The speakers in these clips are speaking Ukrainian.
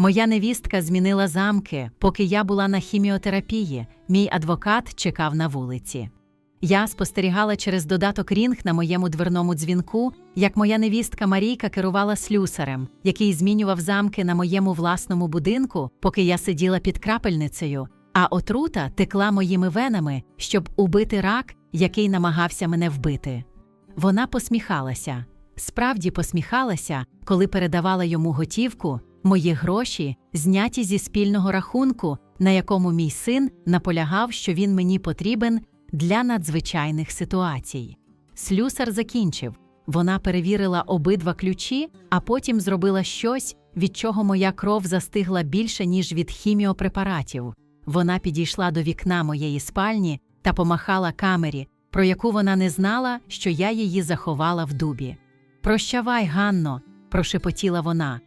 Моя невістка змінила замки, поки я була на хіміотерапії. Мій адвокат чекав на вулиці. Я спостерігала через додаток Рінг на моєму дверному дзвінку, як моя невістка Марійка керувала слюсарем, який змінював замки на моєму власному будинку, поки я сиділа під крапельницею, а отрута текла моїми венами, щоб убити рак, який намагався мене вбити. Вона посміхалася, справді посміхалася, коли передавала йому готівку, мої гроші, зняті зі спільного рахунку, на якому мій син наполягав, що він мені потрібен для надзвичайних ситуацій. Слюсар закінчив. Вона перевірила обидва ключі, а потім зробила щось, від чого моя кров застигла більше, ніж від хіміопрепаратів. Вона підійшла до вікна моєї спальні та помахала камері, про яку вона не знала, що я її заховала в дубі. Прощавай, Ганно, прошепотіла вона.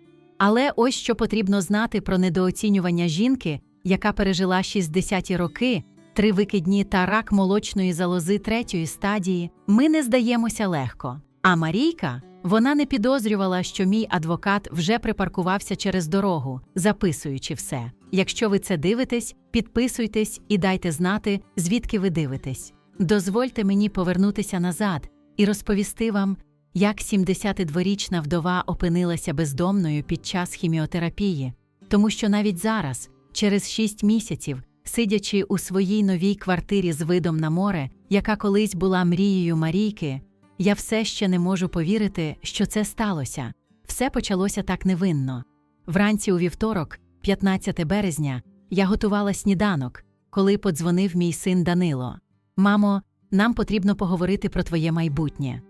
Але ось що потрібно знати про недооцінювання жінки, яка пережила 60-ті роки, три викидні та рак молочної залози третьої стадії, ми не здаємося легко. А Марійка, вона не підозрювала, що мій адвокат вже припаркувався через дорогу, записуючи все. Якщо ви це дивитесь, підписуйтесь і дайте знати, звідки ви дивитесь. Дозвольте мені повернутися назад і розповісти вам, як 72-річна вдова опинилася бездомною під час хіміотерапії, тому що навіть зараз, через 6 місяців, сидячи у своїй новій квартирі з видом на море, яка колись була мрією Марійки, я все ще не можу повірити, що це сталося. Все почалося так невинно. Вранці у вівторок, 15 березня, я готувала сніданок, коли подзвонив мій син Данило. Мамо, нам потрібно поговорити про твоє майбутнє.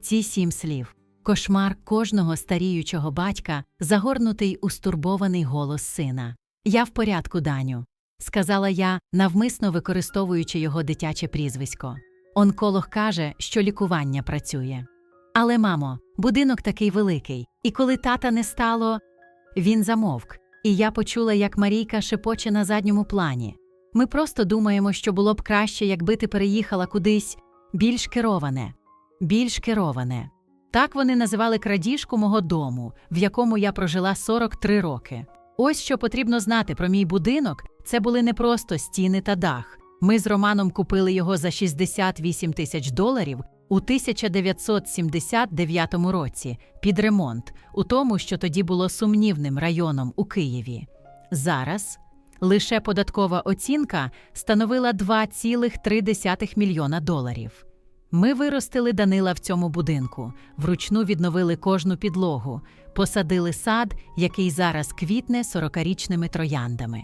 Ці сім слів. Кошмар кожного старіючого батька, загорнутий у стурбований голос сина. Я в порядку, Даню, сказала я, навмисно використовуючи його дитяче прізвисько. Онколог каже, що лікування працює. Але, мамо, будинок такий великий, і коли тата не стало, він замовк, і я почула, як Марійка шепоче на задньому плані. Ми просто думаємо, що було б краще, якби ти переїхала кудись більш кероване, більш кероване. Так вони називали крадіжку мого дому, в якому я прожила 43 роки. Ось що потрібно знати про мій будинок це були не просто стіни та дах. Ми з Романом купили його за 68 тисяч доларів у 1979 році під ремонт, у тому, що тоді було сумнівним районом у Києві. Зараз лише податкова оцінка становила 2,3 мільйона доларів. Ми виростили Данила в цьому будинку, вручну відновили кожну підлогу, посадили сад, який зараз квітне 40-річними трояндами.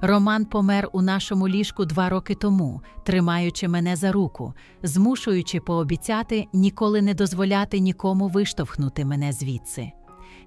Роман помер у нашому ліжку два роки тому, тримаючи мене за руку, змушуючи пообіцяти ніколи не дозволяти нікому виштовхнути мене звідси.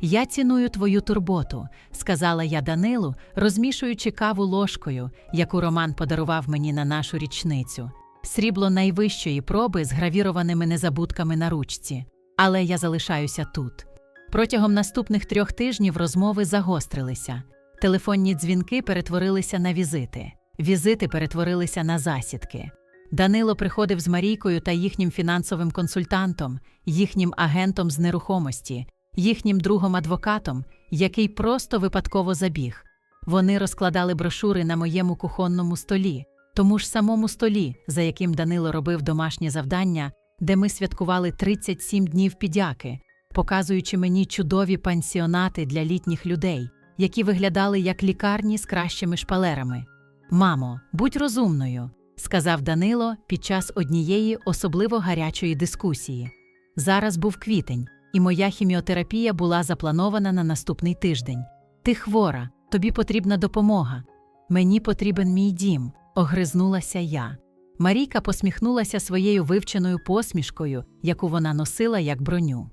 Я ціную твою турботу, сказала я Данилу, розмішуючи каву ложкою, яку Роман подарував мені на нашу річницю. Срібло найвищої проби з гравірованими незабудками на ручці. Але я залишаюся тут. Протягом наступних трьох тижнів розмови загострилися. Телефонні дзвінки перетворилися на візити, візити перетворилися на засідки. Данило приходив з Марійкою та їхнім фінансовим консультантом, їхнім агентом з нерухомості, їхнім другом-адвокатом, який просто випадково забіг. Вони розкладали брошури на моєму кухонному столі, тому ж самому столі, за яким Данило робив домашнє завдання, де ми святкували 37 днів підяки, показуючи мені чудові пансіонати для літніх людей, які виглядали як лікарні з кращими шпалерами. Мамо, будь розумною, сказав Данило під час однієї особливо гарячої дискусії. Зараз був квітень, і моя хіміотерапія була запланована на наступний тиждень. Ти хвора, тобі потрібна допомога. Мені потрібен мій дім, огризнулася я. Марійка посміхнулася своєю вивченою посмішкою, яку вона носила як броню.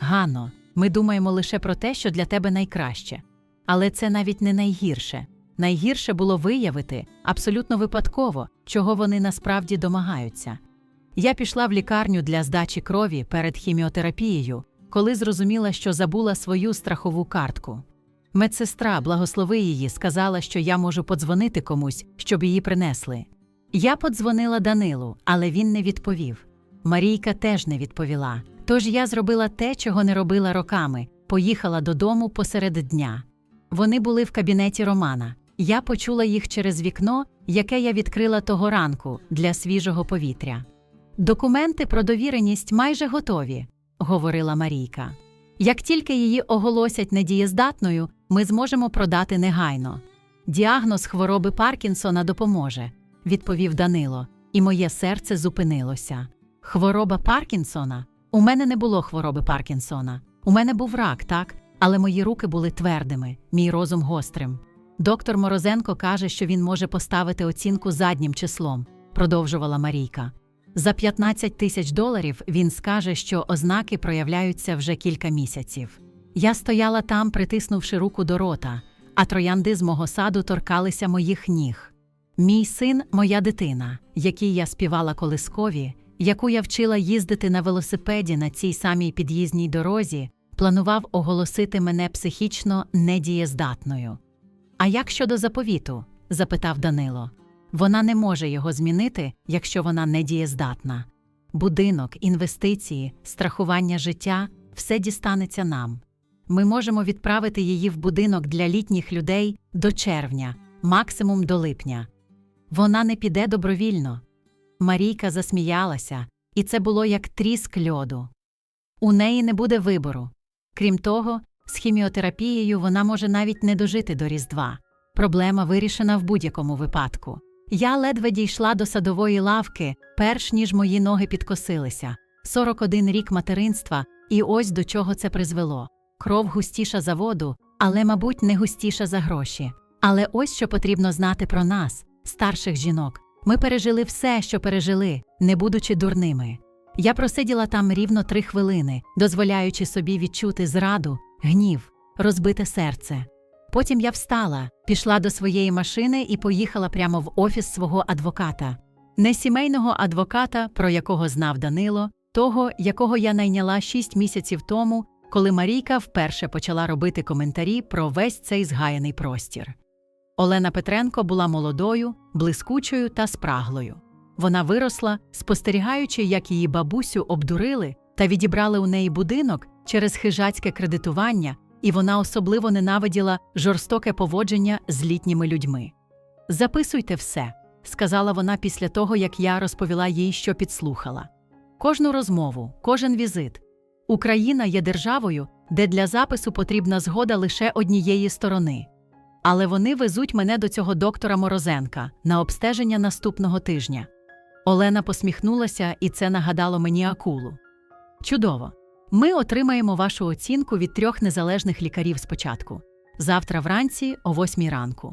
Гано, ми думаємо лише про те, що для тебе найкраще. Але це навіть не найгірше. Найгірше було виявити абсолютно випадково, чого вони насправді домагаються. Я пішла в лікарню для здачі крові перед хіміотерапією, коли зрозуміла, що забула свою страхову картку. Медсестра, благослови її, сказала, що я можу подзвонити комусь, щоб її принесли. Я подзвонила Данилу, але він не відповів. Марійка теж не відповіла. Тож я зробила те, чого не робила роками поїхала додому посеред дня. Вони були в кабінеті Романа. Я почула їх через вікно, яке я відкрила того ранку для свіжого повітря. Документи про довіреність майже готові, говорила Марійка. Як тільки її оголосять недієздатною, ми зможемо продати негайно. Діагноз хвороби Паркінсона допоможе, відповів Данило, і моє серце зупинилося. Хвороба Паркінсона? У мене не було хвороби Паркінсона. У мене був рак, так, але мої руки були твердими, мій розум гострим. Доктор Морозенко каже, що він може поставити оцінку заднім числом, продовжувала Марійка. За 15 тисяч доларів він скаже, що ознаки проявляються вже кілька місяців. Я стояла там, притиснувши руку до рота, а троянди з мого саду торкалися моїх ніг. Мій син, моя дитина, якій я співала колискові, яку я вчила їздити на велосипеді на цій самій під'їзній дорозі, планував оголосити мене психічно недієздатною. А як щодо заповіту? запитав Данило. Вона не може його змінити, якщо вона недієздатна. Будинок, інвестиції, страхування життя все дістанеться нам. Ми можемо відправити її в будинок для літніх людей до червня, максимум до липня. Вона не піде добровільно. Марійка засміялася, і це було як тріск льоду. У неї не буде вибору. Крім того, з хіміотерапією вона може навіть не дожити до Різдва. Проблема вирішена в будь-якому випадку. Я ледве дійшла до садової лавки, перш ніж мої ноги підкосилися. 41 рік материнства, і ось до чого це призвело. Кров густіша за воду, але, мабуть, не густіша за гроші. Але ось що потрібно знати про нас, старших жінок. Ми пережили все, що пережили, не будучи дурними. Я просиділа там рівно три хвилини, дозволяючи собі відчути зраду, гнів, розбите серце. Потім я встала, пішла до своєї машини і поїхала прямо в офіс свого адвоката. Не сімейного адвоката, про якого знав Данило, того, якого я найняла шість місяців тому, коли Марійка вперше почала робити коментарі про весь цей згаяний простір. Олена Петренко була молодою, блискучою та спраглою. Вона виросла, спостерігаючи, як її бабусю обдурили та відібрали у неї будинок через хижацьке кредитування, і вона особливо ненавиділа жорстоке поводження з літніми людьми. Записуйте все, сказала вона після того, як я розповіла їй, що підслухала. Кожну розмову, кожен візит. Україна є державою, де для запису потрібна згода лише однієї сторони. Але вони везуть мене до цього доктора Морозенка на обстеження наступного тижня. Олена посміхнулася, і це нагадало мені акулу. Чудово! Ми отримаємо вашу оцінку від трьох незалежних лікарів спочатку. Завтра вранці о восьмій ранку.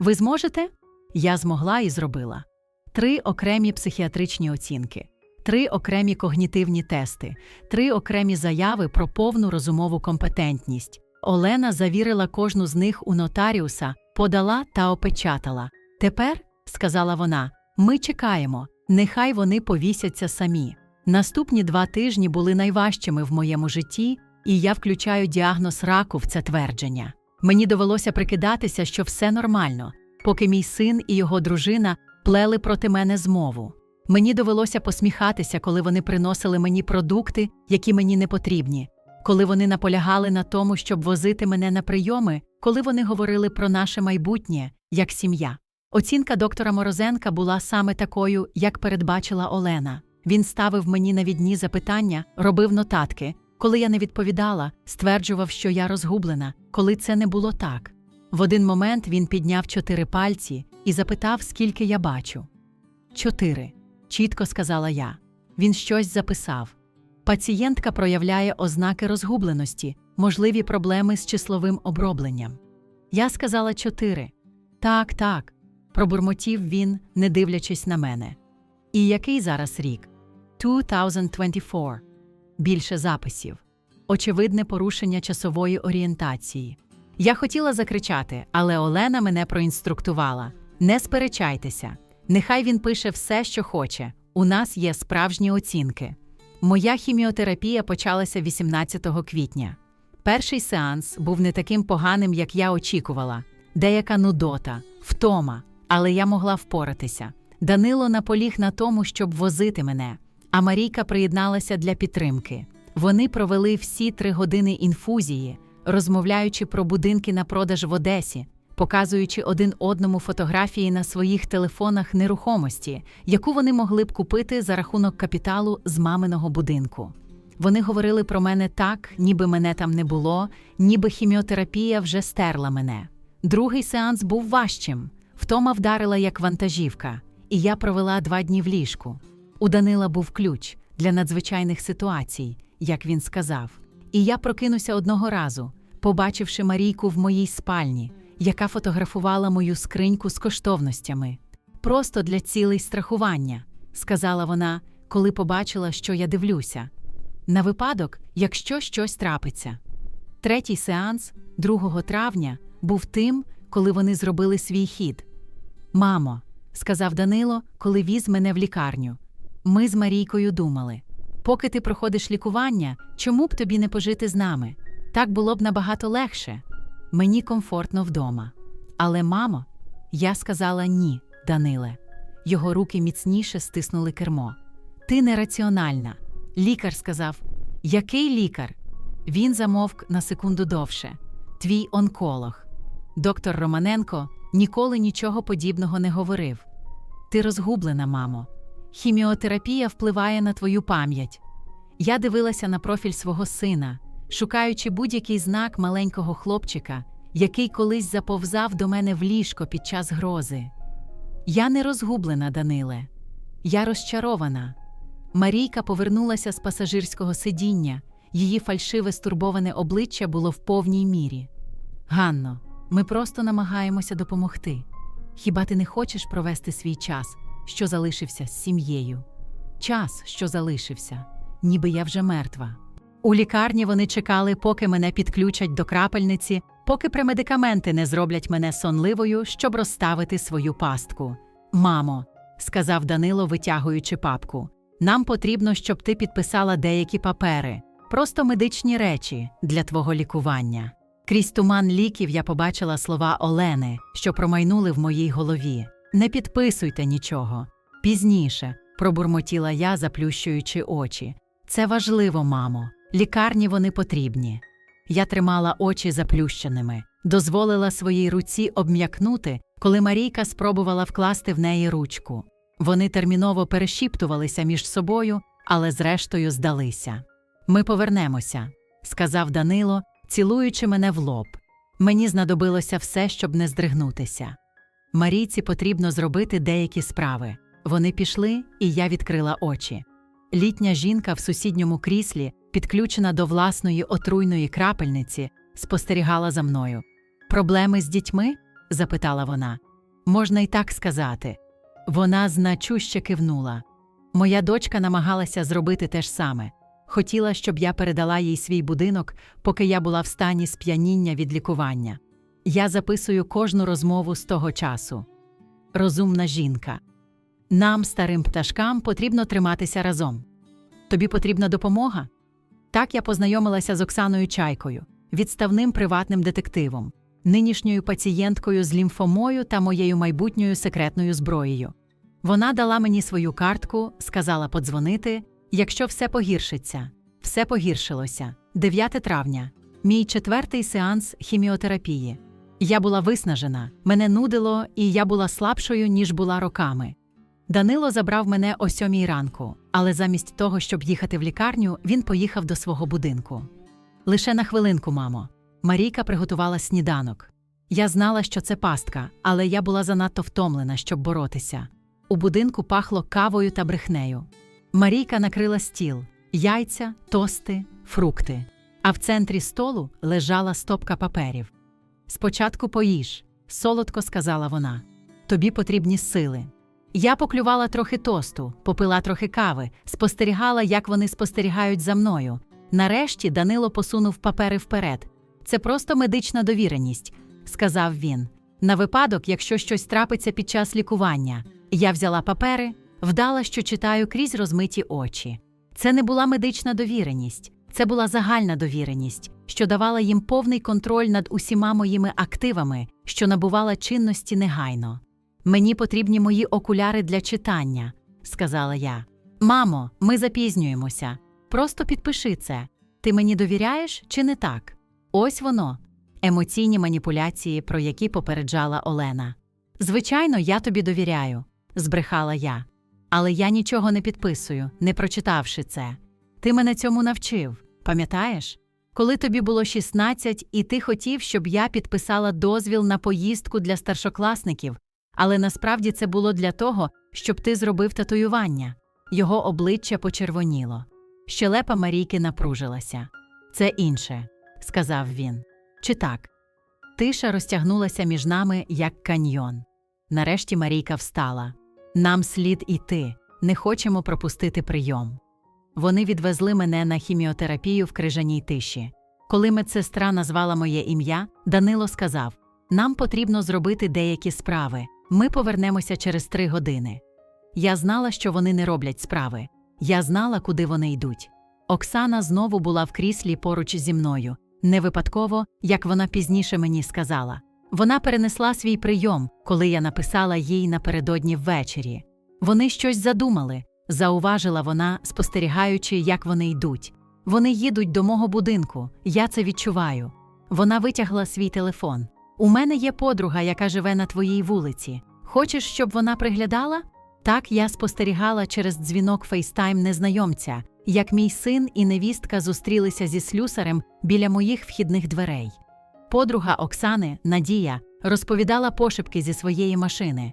Ви зможете? Я змогла і зробила. Три окремі психіатричні оцінки, три окремі когнітивні тести, три окремі заяви про повну розумову компетентність. Олена завірила кожну з них у нотаріуса, подала та опечатала. Тепер, сказала вона, ми чекаємо, нехай вони повісяться самі. Наступні два тижні були найважчими в моєму житті, і я включаю діагноз раку в це твердження. Мені довелося прикидатися, що все нормально, поки мій син і його дружина плели проти мене змову. Мені довелося посміхатися, коли вони приносили мені продукти, які мені не потрібні, коли вони наполягали на тому, щоб возити мене на прийоми, коли вони говорили про наше майбутнє як сім'я. Оцінка доктора Морозенка була саме такою, як передбачила Олена. Він ставив мені навідні запитання, робив нотатки. Коли я не відповідала, стверджував, що я розгублена, коли це не було так. В один момент він підняв чотири пальці і запитав, скільки я бачу. Чотири, чітко сказала я. Він щось записав. Пацієнтка проявляє ознаки розгубленості, можливі проблеми з числовим обробленням. Я сказала чотири. Так, так, пробурмотів він, не дивлячись на мене. І який зараз рік? 2024. Більше записів. Очевидне порушення часової орієнтації. Я хотіла закричати, але Олена мене проінструктувала: не сперечайтеся. Нехай він пише все, що хоче. У нас є справжні оцінки. Моя хіміотерапія почалася 18 квітня. Перший сеанс був не таким поганим, як я очікувала. Деяка нудота, втома, але я могла впоратися. Данило наполіг на тому, щоб возити мене, а Марійка приєдналася для підтримки. Вони провели всі три години інфузії, розмовляючи про будинки на продаж в Одесі, показуючи один одному фотографії на своїх телефонах нерухомості, яку вони могли б купити за рахунок капіталу з маминого будинку. Вони говорили про мене так, ніби мене там не було, ніби хіміотерапія вже стерла мене. Другий сеанс був важчим. Втома вдарила як вантажівка, і я провела два дні в ліжку. У Данила був ключ для надзвичайних ситуацій, як він сказав. І я прокинуся одного разу, побачивши Марійку в моїй спальні, яка фотографувала мою скриньку з коштовностями. Просто для цілей страхування, сказала вона, коли побачила, що я дивлюся. На випадок, якщо щось трапиться. Третій сеанс, 2 травня, був тим, коли вони зробили свій хід. Мамо, сказав Данило, коли віз мене в лікарню. Ми з Марійкою думали: поки ти проходиш лікування, чому б тобі не пожити з нами? Так було б набагато легше. Мені комфортно вдома. Але, мамо, я сказала ні, Даниле. Його руки міцніше стиснули кермо. Ти нераціональна. Лікар сказав: Який лікар? Він замовк на секунду довше. Твій онколог. Доктор Романенко ніколи нічого подібного не говорив. Ти розгублена, мамо. Хіміотерапія впливає на твою пам'ять. Я дивилася на профіль свого сина, шукаючи будь-який знак маленького хлопчика, який колись заповзав до мене в ліжко під час грози. Я не розгублена, Даниле. Я розчарована. Марійка повернулася з пасажирського сидіння, її фальшиве стурбоване обличчя було в повній мірі. Ганно, ми просто намагаємося допомогти. Хіба ти не хочеш провести свій час, що залишився з сім'єю? Час, що залишився, ніби я вже мертва. У лікарні вони чекали, поки мене підключать до крапельниці, поки премедикаменти не зроблять мене сонливою, щоб розставити свою пастку. Мамо, сказав Данило, витягуючи папку, нам потрібно, щоб ти підписала деякі папери, просто медичні речі для твого лікування. Крізь туман ліків я побачила слова Олени, що промайнули в моїй голові. Не підписуйте нічого. Пізніше, пробурмотіла я, заплющуючи очі. Це важливо, мамо. Лікарні вони потрібні. Я тримала очі заплющеними, дозволила своїй руці обм'якнути, коли Марійка спробувала вкласти в неї ручку. Вони терміново перешіптувалися між собою, але зрештою здалися. Ми повернемося, сказав Данило, цілуючи мене в лоб. Мені знадобилося все, щоб не здригнутися. Марійці потрібно зробити деякі справи. Вони пішли, і я відкрила очі. Літня жінка в сусідньому кріслі, підключена до власної отруйної крапельниці, спостерігала за мною. Проблеми з дітьми? запитала вона. Можна й так сказати. Вона значуще кивнула. Моя дочка намагалася зробити те ж саме. Хотіла, щоб я передала їй свій будинок, поки я була в стані сп'яніння від лікування. Я записую кожну розмову з того часу. Розумна жінка. Нам, старим пташкам, потрібно триматися разом. Тобі потрібна допомога? Так я познайомилася з Оксаною Чайкою, відставним приватним детективом, нинішньою пацієнткою з лімфомою та моєю майбутньою секретною зброєю. Вона дала мені свою картку, сказала подзвонити, якщо все погіршиться. Все погіршилося. 9 травня, мій четвертий сеанс хіміотерапії. Я була виснажена, мене нудило, і я була слабшою, ніж була роками. Данило забрав мене о сьомій ранку, але замість того, щоб їхати в лікарню, він поїхав до свого будинку. Лише на хвилинку, мамо. Марійка приготувала сніданок. Я знала, що це пастка, але я була занадто втомлена, щоб боротися. У будинку пахло кавою та брехнею. Марійка накрила стіл, яйця, тости, фрукти. А в центрі столу лежала стопка паперів. Спочатку поїж, солодко сказала вона. Тобі потрібні сили. Я поклювала трохи тосту, попила трохи кави, спостерігала, як вони спостерігають за мною. Нарешті Данило посунув папери вперед. Це просто медична довіреність, сказав він. На випадок, якщо щось трапиться під час лікування. Я взяла папери, вдала, що читаю крізь розмиті очі. Це не була медична довіреність, це була загальна довіреність, що давала їм повний контроль над усіма моїми активами, що набувала чинності негайно. Мені потрібні мої окуляри для читання, сказала я. Мамо, ми запізнюємося. Просто підпиши це. Ти мені довіряєш чи не так? Ось воно емоційні маніпуляції, про які попереджала Олена. Звичайно, я тобі довіряю, збрехала я. Але я нічого не підписую, не прочитавши це. Ти мене цьому навчив, пам'ятаєш? Коли тобі було 16, і ти хотів, щоб я підписала дозвіл на поїздку для старшокласників, але насправді це було для того, щоб ти зробив татуювання. Його обличчя почервоніло. Щелепа Марійки напружилася. Це інше, сказав він. Чи так? Тиша розтягнулася між нами, як каньйон. Нарешті Марійка встала. Нам слід іти, не хочемо пропустити прийом. Вони відвезли мене на хіміотерапію в крижаній тиші. Коли медсестра назвала моє ім'я, Данило сказав: Нам потрібно зробити деякі справи. Ми повернемося через три години. Я знала, що вони не роблять справи. Я знала, куди вони йдуть. Оксана знову була в кріслі поруч зі мною, не випадково, як вона пізніше мені сказала. Вона перенесла свій прийом, коли я написала їй напередодні ввечері. Вони щось задумали, зауважила вона, спостерігаючи, як вони йдуть. Вони їдуть до мого будинку, я це відчуваю. Вона витягла свій телефон. У мене є подруга, яка живе на твоїй вулиці. Хочеш, щоб вона приглядала? Так я спостерігала через дзвінок фейстайм незнайомця, як мій син і невістка зустрілися зі слюсарем біля моїх вхідних дверей. Подруга Оксани, Надія, розповідала пошепки зі своєї машини.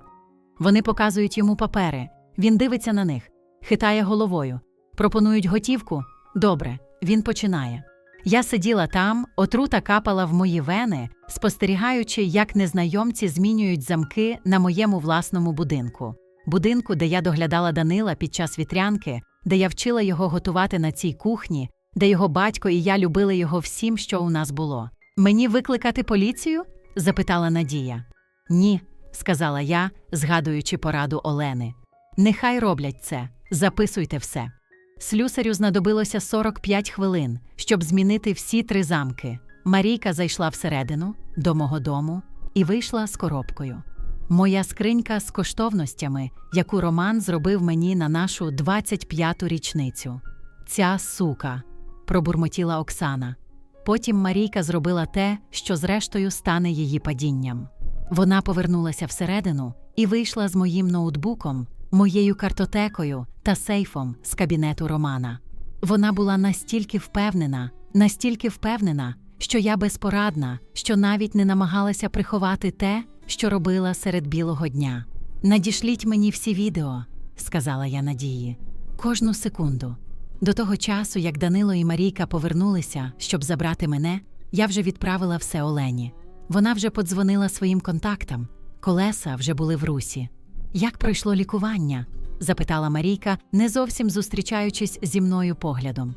Вони показують йому папери, він дивиться на них, хитає головою, пропонують готівку. Добре, він починає. Я сиділа там, отрута капала в мої вени, спостерігаючи, як незнайомці змінюють замки на моєму власному будинку. Будинку, де я доглядала Данила під час вітрянки, де я вчила його готувати на цій кухні, де його батько і я любили його всім, що у нас було. Мені викликати поліцію? запитала Надія. Ні, сказала я, згадуючи пораду Олени. Нехай роблять це, записуйте все. Слюсарю знадобилося 45 хвилин, щоб змінити всі три замки. Марійка зайшла всередину, до мого дому, і вийшла з коробкою. Моя скринька з коштовностями, яку Роман зробив мені на нашу 25-ту річницю. Ця сука, пробурмотіла Оксана. Потім Марійка зробила те, що зрештою стане її падінням. Вона повернулася всередину і вийшла з моїм ноутбуком, моєю картотекою та сейфом з кабінету Романа. Вона була настільки впевнена, настільки впевнена, що я безпорадна, що навіть не намагалася приховати те, що робила серед білого дня. Надішліть мені всі відео, сказала я Надії. Кожну секунду. До того часу, як Данило і Марійка повернулися, щоб забрати мене, я вже відправила все Олені. Вона вже подзвонила своїм контактам, колеса вже були в русі. Як пройшло лікування? запитала Марійка, не зовсім зустрічаючись зі мною поглядом.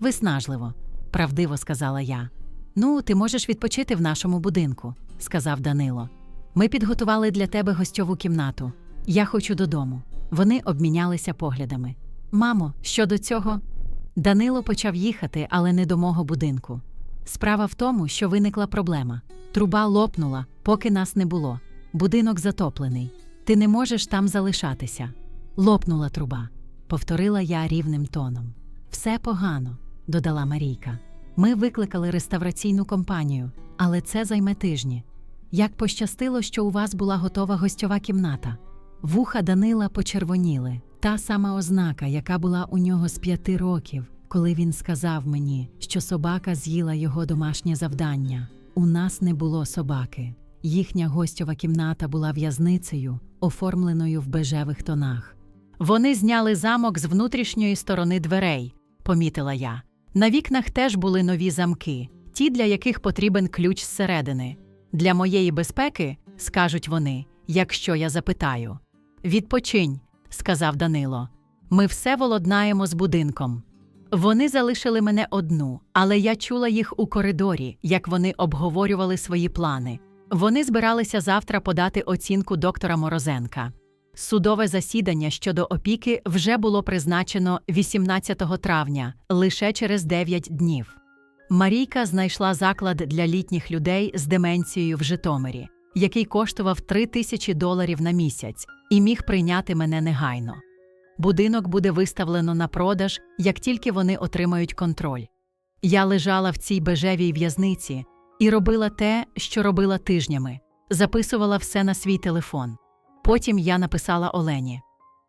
Виснажливо, правдиво сказала я. Ну, ти можеш відпочити в нашому будинку, сказав Данило. Ми підготували для тебе гостьову кімнату. Я хочу додому. Вони обмінялися поглядами. Мамо, щодо цього. Данило почав їхати, але не до мого будинку. Справа в тому, що виникла проблема. Труба лопнула, поки нас не було. Будинок затоплений. Ти не можеш там залишатися. Лопнула труба, повторила я рівним тоном. Все погано, додала Марійка. Ми викликали реставраційну компанію, але це займе тижні. Як пощастило, що у вас була готова гостьова кімната. Вуха Данила почервоніли, та сама ознака, яка була у нього з п'яти років, коли він сказав мені, що собака з'їла його домашнє завдання. У нас не було собаки. Їхня гостьова кімната була в'язницею, оформленою в бежевих тонах. Вони зняли замок з внутрішньої сторони дверей, помітила я. На вікнах теж були нові замки, ті, для яких потрібен ключ зсередини. Для моєї безпеки, скажуть вони, якщо я запитаю. Відпочинь, сказав Данило. Ми все володнаємо з будинком. Вони залишили мене одну, але я чула їх у коридорі, як вони обговорювали свої плани. Вони збиралися завтра подати оцінку доктора Морозенка. Судове засідання щодо опіки вже було призначено 18 травня, лише через 9 днів. Марійка знайшла заклад для літніх людей з деменцією в Житомирі, який коштував 3 тисячі доларів на місяць і міг прийняти мене негайно. Будинок буде виставлено на продаж, як тільки вони отримають контроль. Я лежала в цій бежевій в'язниці і робила те, що робила тижнями, записувала все на свій телефон. Потім я написала Олені.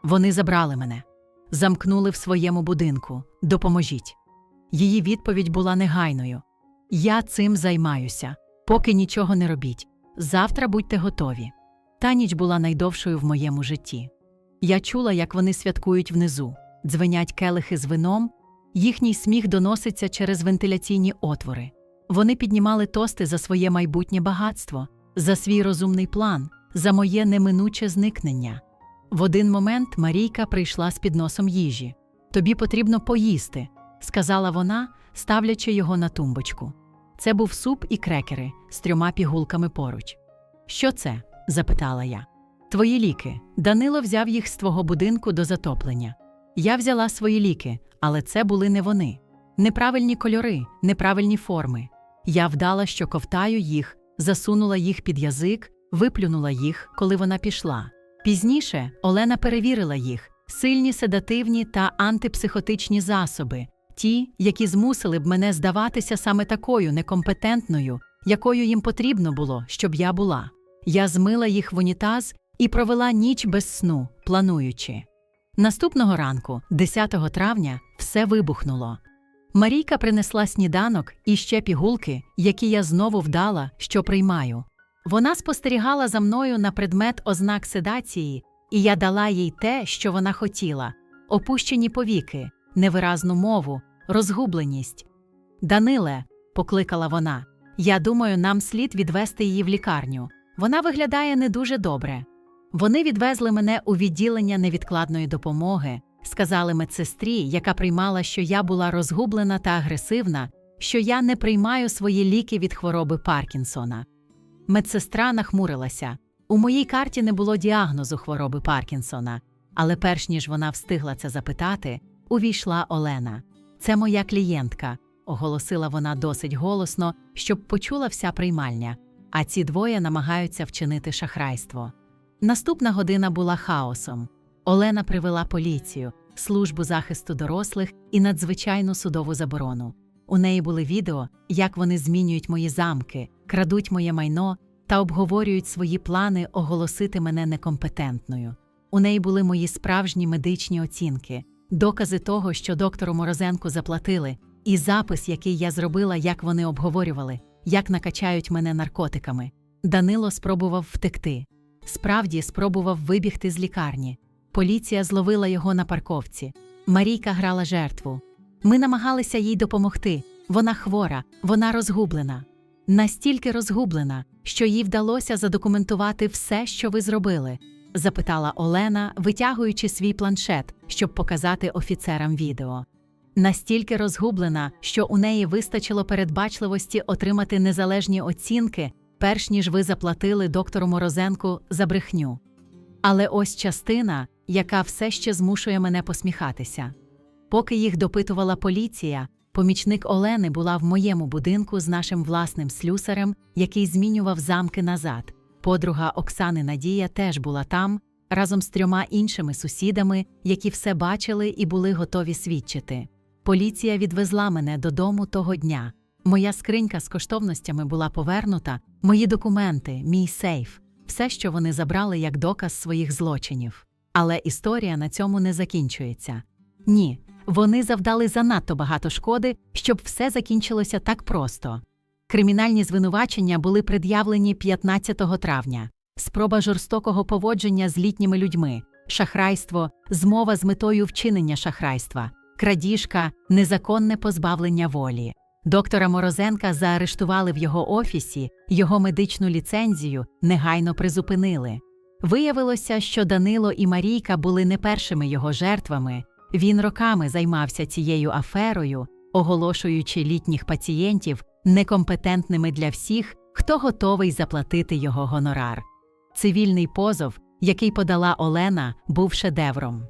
Вони забрали мене, замкнули в своєму будинку. Допоможіть. Її відповідь була негайною. Я цим займаюся, поки нічого не робіть. Завтра будьте готові. Та ніч була найдовшою в моєму житті. Я чула, як вони святкують внизу, дзвенять келихи з вином, їхній сміх доноситься через вентиляційні отвори. Вони піднімали тости за своє майбутнє багатство, за свій розумний план, за моє неминуче зникнення. В один момент Марійка прийшла з підносом їжі. Тобі потрібно поїсти, сказала вона, ставлячи його на тумбочку. Це був суп і крекери з трьома пігулками поруч. Що це? запитала я. Твої ліки. Данило взяв їх з твого будинку до затоплення. Я взяла свої ліки, але це були не вони. Неправильні кольори, неправильні форми. Я вдала, що ковтаю їх, засунула їх під язик, виплюнула їх, коли вона пішла. Пізніше Олена перевірила їх сильні седативні та антипсихотичні засоби, ті, які змусили б мене здаватися саме такою некомпетентною, якою їм потрібно було, щоб я була. Я змила їх в унітаз і провела ніч без сну, плануючи. Наступного ранку, 10 травня, все вибухнуло. Марійка принесла сніданок і ще пігулки, які я знову вдала, що приймаю. Вона спостерігала за мною на предмет ознак седації, і я дала їй те, що вона хотіла опущені повіки, невиразну мову, розгубленість. Даниле, покликала вона, я думаю, нам слід відвести її в лікарню. Вона виглядає не дуже добре. Вони відвезли мене у відділення невідкладної допомоги, сказали медсестрі, яка приймала, що я була розгублена та агресивна, що я не приймаю свої ліки від хвороби Паркінсона. Медсестра нахмурилася. У моїй карті не було діагнозу хвороби Паркінсона, але перш ніж вона встигла це запитати, увійшла Олена. Це моя клієнтка, оголосила вона досить голосно, щоб почула вся приймальня, а ці двоє намагаються вчинити шахрайство. Наступна година була хаосом. Олена привела поліцію, службу захисту дорослих і надзвичайну судову заборону. У неї були відео, як вони змінюють мої замки, крадуть моє майно та обговорюють свої плани оголосити мене некомпетентною. У неї були мої справжні медичні оцінки, докази того, що доктору Морозенку заплатили, і запис, який я зробила, як вони обговорювали, як накачають мене наркотиками. Данило спробував втекти. Справді спробував вибігти з лікарні. Поліція зловила його на парковці. Марійка грала жертву. Ми намагалися їй допомогти. Вона хвора, вона розгублена. Настільки розгублена, що їй вдалося задокументувати все, що ви зробили? запитала Олена, витягуючи свій планшет, щоб показати офіцерам відео. Настільки розгублена, що у неї вистачило передбачливості отримати незалежні оцінки, перш ніж ви заплатили доктору Морозенку за брехню. Але ось частина, яка все ще змушує мене посміхатися. Поки їх допитувала поліція, помічник Олени була в моєму будинку з нашим власним слюсарем, який змінював замки назад. Подруга Оксани Надія теж була там, разом з трьома іншими сусідами, які все бачили і були готові свідчити. Поліція відвезла мене додому того дня. Моя скринька з коштовностями була повернута, мої документи, мій сейф, все, що вони забрали як доказ своїх злочинів. Але історія на цьому не закінчується. Ні, вони завдали занадто багато шкоди, щоб все закінчилося так просто. Кримінальні звинувачення були пред'явлені 15 травня, спроба жорстокого поводження з літніми людьми, шахрайство, змова з метою вчинення шахрайства, крадіжка, незаконне позбавлення волі. Доктора Морозенка заарештували в його офісі, його медичну ліцензію негайно призупинили. Виявилося, що Данило і Марійка були не першими його жертвами. Він роками займався цією аферою, оголошуючи літніх пацієнтів некомпетентними для всіх, хто готовий заплатити його гонорар. Цивільний позов, який подала Олена, був шедевром.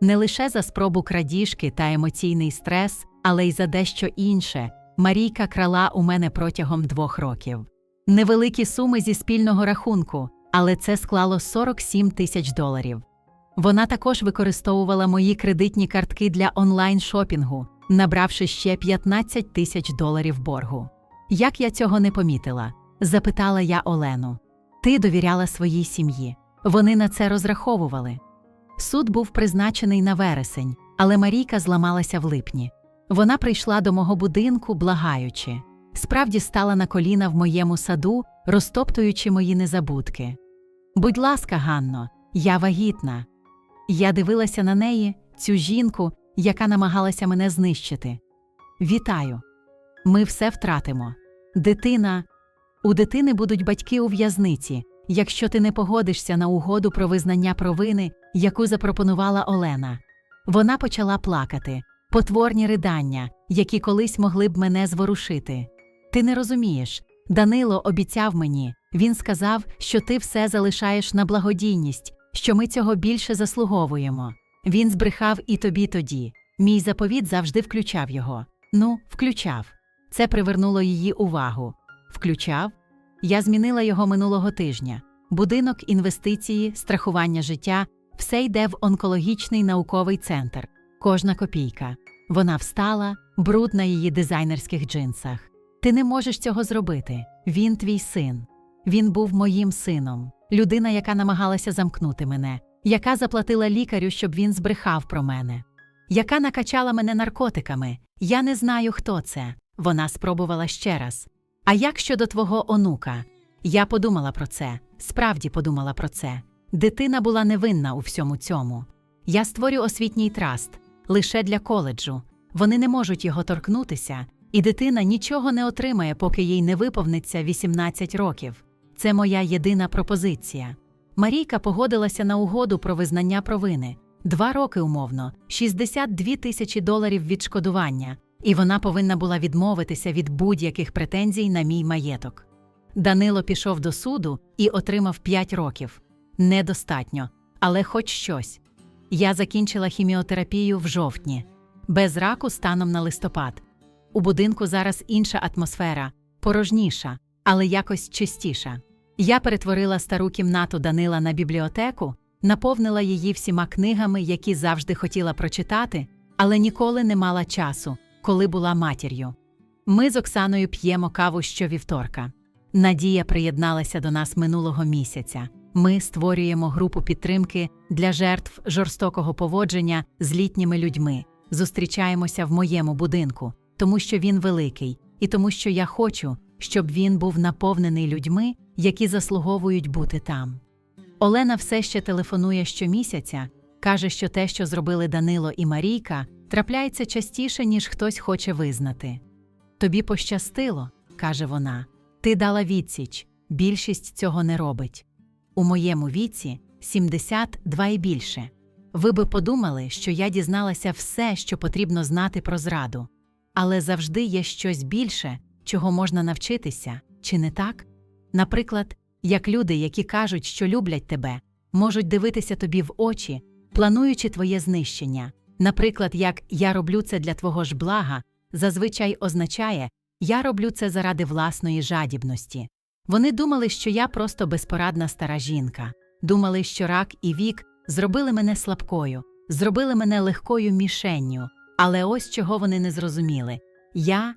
Не лише за спробу крадіжки та емоційний стрес, але й за дещо інше. Марійка крала у мене протягом двох років. Невеликі суми зі спільного рахунку, але це склало 47 тисяч доларів. Вона також використовувала мої кредитні картки для онлайн шопінгу, набравши ще 15 тисяч доларів боргу. Як я цього не помітила? запитала я Олену. Ти довіряла своїй сім'ї. Вони на це розраховували. Суд був призначений на вересень, але Марійка зламалася в липні. Вона прийшла до мого будинку, благаючи. Справді стала на коліна в моєму саду, розтоптуючи мої незабудки. Будь ласка, Ганно, я вагітна. Я дивилася на неї, цю жінку, яка намагалася мене знищити. Вітаю. Ми все втратимо. Дитина. У дитини будуть батьки у в'язниці, якщо ти не погодишся на угоду про визнання провини, яку запропонувала Олена. Вона почала плакати, потворні ридання, які колись могли б мене зворушити. Ти не розумієш. Данило обіцяв мені, він сказав, що ти все залишаєш на благодійність, що ми цього більше заслуговуємо. Він збрехав і тобі тоді. Мій заповіт завжди включав його. Ну, включав. Це привернуло її увагу. Включав? Я змінила його минулого тижня. Будинок, інвестиції, страхування життя все йде в онкологічний науковий центр. Кожна копійка. Вона встала, бруд на її дизайнерських джинсах. Ти не можеш цього зробити. Він твій син. Він був моїм сином, людина, яка намагалася замкнути мене, яка заплатила лікарю, щоб він збрехав про мене, яка накачала мене наркотиками. Я не знаю, хто це. Вона спробувала ще раз. А як щодо твого онука? Я подумала про це, справді подумала про це. Дитина була невинна у всьому цьому. Я створю освітній траст лише для коледжу. Вони не можуть його торкнутися, і дитина нічого не отримає, поки їй не виповниться 18 років. Це моя єдина пропозиція. Марійка погодилася на угоду про визнання провини. Два роки умовно, 62 тисячі доларів відшкодування, і вона повинна була відмовитися від будь-яких претензій на мій маєток. Данило пішов до суду і отримав 5 років. Недостатньо, але хоч щось. Я закінчила хіміотерапію в жовтні, без раку станом на листопад. У будинку зараз інша атмосфера, порожніша, але якось чистіша. Я перетворила стару кімнату Данила на бібліотеку, наповнила її всіма книгами, які завжди хотіла прочитати, але ніколи не мала часу, коли була матір'ю. Ми з Оксаною п'ємо каву щовівторка. Надія приєдналася до нас минулого місяця. Ми створюємо групу підтримки для жертв жорстокого поводження з літніми людьми. Зустрічаємося в моєму будинку, тому що він великий, і тому, що я хочу, щоб він був наповнений людьми, які заслуговують бути там. Олена все ще телефонує щомісяця, каже, що те, що зробили Данило і Марійка, трапляється частіше, ніж хтось хоче визнати. Тобі пощастило, каже вона. Ти дала відсіч, більшість цього не робить. У моєму віці 72 і більше. Ви би подумали, що я дізналася все, що потрібно знати про зраду. Але завжди є щось більше, чого можна навчитися, чи не так? Наприклад, як люди, які кажуть, що люблять тебе, можуть дивитися тобі в очі, плануючи твоє знищення. Наприклад, як я роблю це для твого ж блага, зазвичай означає я роблю це заради власної жадібності. Вони думали, що я просто безпорадна стара жінка, думали, що рак і вік зробили мене слабкою, зробили мене легкою мішенню. Але ось чого вони не зрозуміли. Я